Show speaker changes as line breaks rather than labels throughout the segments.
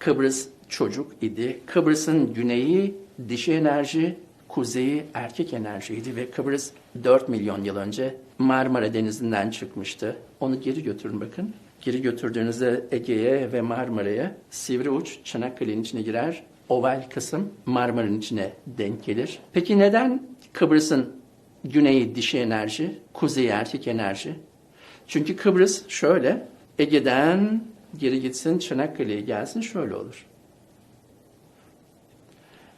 Kıbrıs çocuk idi. Kıbrıs'ın güneyi dişi enerji, kuzeyi erkek enerjiydi ve Kıbrıs 4 milyon yıl önce Marmara Denizi'nden çıkmıştı. Onu geri götürün bakın. Geri götürdüğünüzde Ege'ye ve Marmara'ya sivri uç Çanakkale'nin içine girer. Oval kısım Marmara'nın içine denk gelir. Peki neden Kıbrıs'ın güneyi dişi enerji, kuzeyi erkek enerji? Çünkü Kıbrıs şöyle, Ege'den geri gitsin Çanakkale'ye gelsin şöyle olur.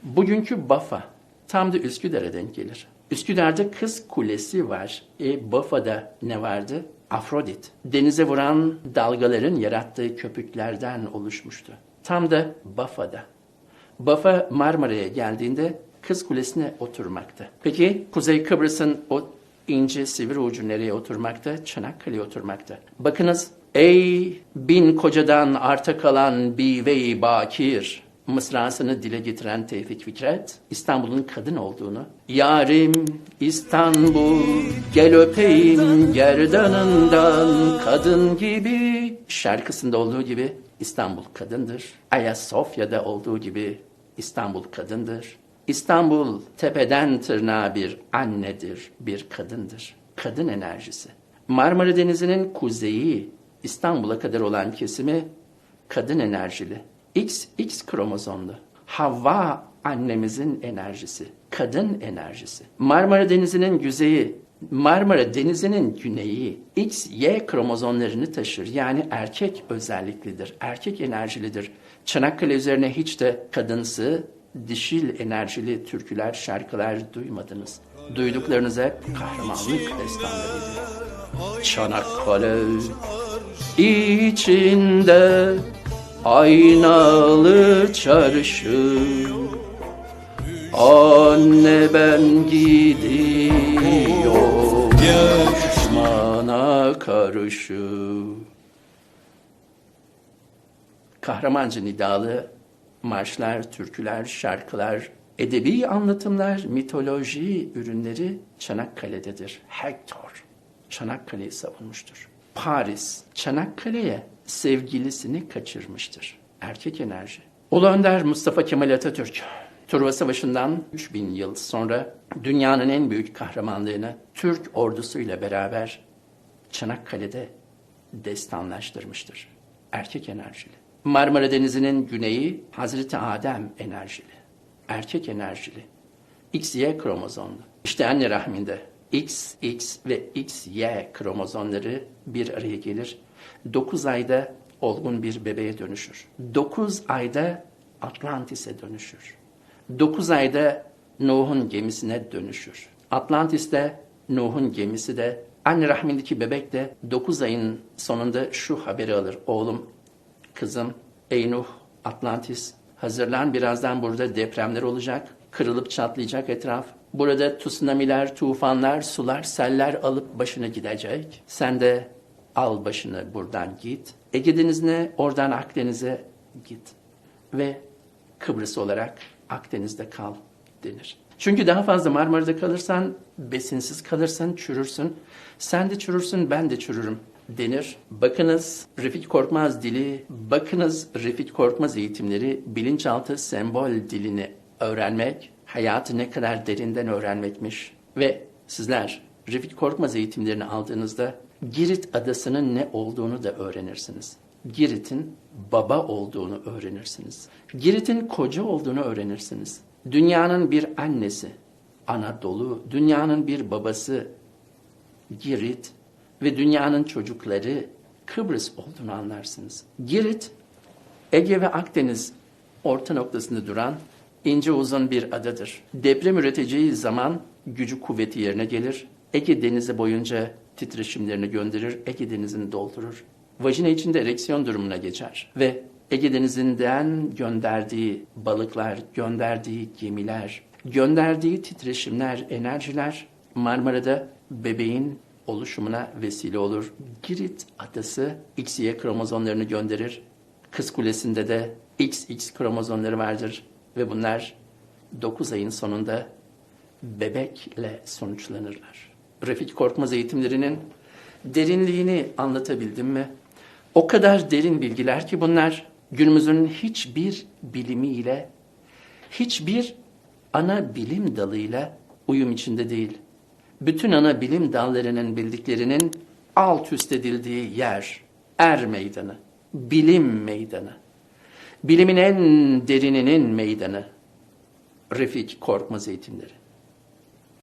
Bugünkü Bafa tam da Üsküdar'a denk gelir. Üsküdar'da Kız Kulesi var. E Bafa'da ne vardı? Afrodit. Denize vuran dalgaların yarattığı köpüklerden oluşmuştu. Tam da Bafa'da. Bafa Marmara'ya geldiğinde Kız Kulesi'ne oturmakta. Peki Kuzey Kıbrıs'ın o ince sivri ucu nereye oturmakta? Çanakkale'ye oturmakta. Bakınız ey bin kocadan arta kalan bive-i bakir mısrasını dile getiren Tevfik Fikret, İstanbul'un kadın olduğunu, Yarim İstanbul gel öpeyim gerdanından kadın gibi şarkısında olduğu gibi İstanbul kadındır. Ayasofya'da olduğu gibi İstanbul kadındır. İstanbul tepeden tırnağa bir annedir, bir kadındır. Kadın enerjisi. Marmara Denizi'nin kuzeyi İstanbul'a kadar olan kesimi kadın enerjili. X, X kromozomlu. Havva annemizin enerjisi. Kadın enerjisi. Marmara Denizi'nin güzeyi, Marmara Denizi'nin güneyi X, Y kromozomlarını taşır. Yani erkek özelliklidir, erkek enerjilidir. Çanakkale üzerine hiç de kadınsı, dişil enerjili türküler, şarkılar duymadınız. Duyduklarınıza kahramanlık destanlarıydı. Çanakkale içinde aynalı çarşı Anne ben gidiyorum düşmana karşı Kahramancı nidalı marşlar, türküler, şarkılar, edebi anlatımlar, mitoloji ürünleri Çanakkale'dedir. Hector Çanakkale'yi savunmuştur. Paris Çanakkale'ye sevgilisini kaçırmıştır. Erkek enerji. Ulu Önder Mustafa Kemal Atatürk Truva Savaşı'ndan 3000 yıl sonra dünyanın en büyük kahramanlığını Türk ordusuyla beraber Çanakkale'de destanlaştırmıştır. Erkek enerjili. Marmara Denizi'nin güneyi Hazreti Adem enerjili. Erkek enerjili. XY kromozomlu. İşte anne rahminde X, X ve XY kromozomları bir araya gelir. 9 ayda olgun bir bebeğe dönüşür. 9 ayda Atlantis'e dönüşür. 9 ayda Nuh'un gemisine dönüşür. Atlantis'te Nuh'un gemisi de anne rahmindeki bebek de 9 ayın sonunda şu haberi alır. Oğlum, kızım, ey Nuh, Atlantis hazırlan birazdan burada depremler olacak. Kırılıp çatlayacak etraf. Burada tsunamiler, tufanlar, sular, seller alıp başını gidecek. Sen de al başını buradan git. Ege Denizi'ne, oradan Akdeniz'e git. Ve Kıbrıs olarak Akdeniz'de kal denir. Çünkü daha fazla Marmara'da kalırsan, besinsiz kalırsan çürürsün. Sen de çürürsün, ben de çürürüm denir. Bakınız Refik Korkmaz dili, bakınız Refik Korkmaz eğitimleri bilinçaltı sembol dilini öğrenmek, hayatı ne kadar derinden öğrenmekmiş. Ve sizler Refik Korkmaz eğitimlerini aldığınızda Girit adasının ne olduğunu da öğrenirsiniz. Girit'in baba olduğunu öğrenirsiniz. Girit'in koca olduğunu öğrenirsiniz. Dünyanın bir annesi Anadolu, dünyanın bir babası Girit ve dünyanın çocukları Kıbrıs olduğunu anlarsınız. Girit, Ege ve Akdeniz orta noktasında duran ince uzun bir adadır. Deprem üreteceği zaman gücü kuvveti yerine gelir. Ege denizi boyunca titreşimlerini gönderir, Ege denizini doldurur. Vajina içinde ereksiyon durumuna geçer ve Ege denizinden gönderdiği balıklar, gönderdiği gemiler, gönderdiği titreşimler, enerjiler Marmara'da bebeğin oluşumuna vesile olur. Girit adası XY kromozomlarını gönderir. Kız Kulesi'nde de XX kromozomları vardır ve bunlar 9 ayın sonunda bebekle sonuçlanırlar. Refik Korkmaz eğitimlerinin derinliğini anlatabildim mi? O kadar derin bilgiler ki bunlar günümüzün hiçbir bilimiyle, hiçbir ana bilim dalıyla uyum içinde değil. Bütün ana bilim dallarının bildiklerinin alt üst edildiği yer, er meydanı, bilim meydanı. Bilimin en derininin meydanı. Refik Korkmaz eğitimleri.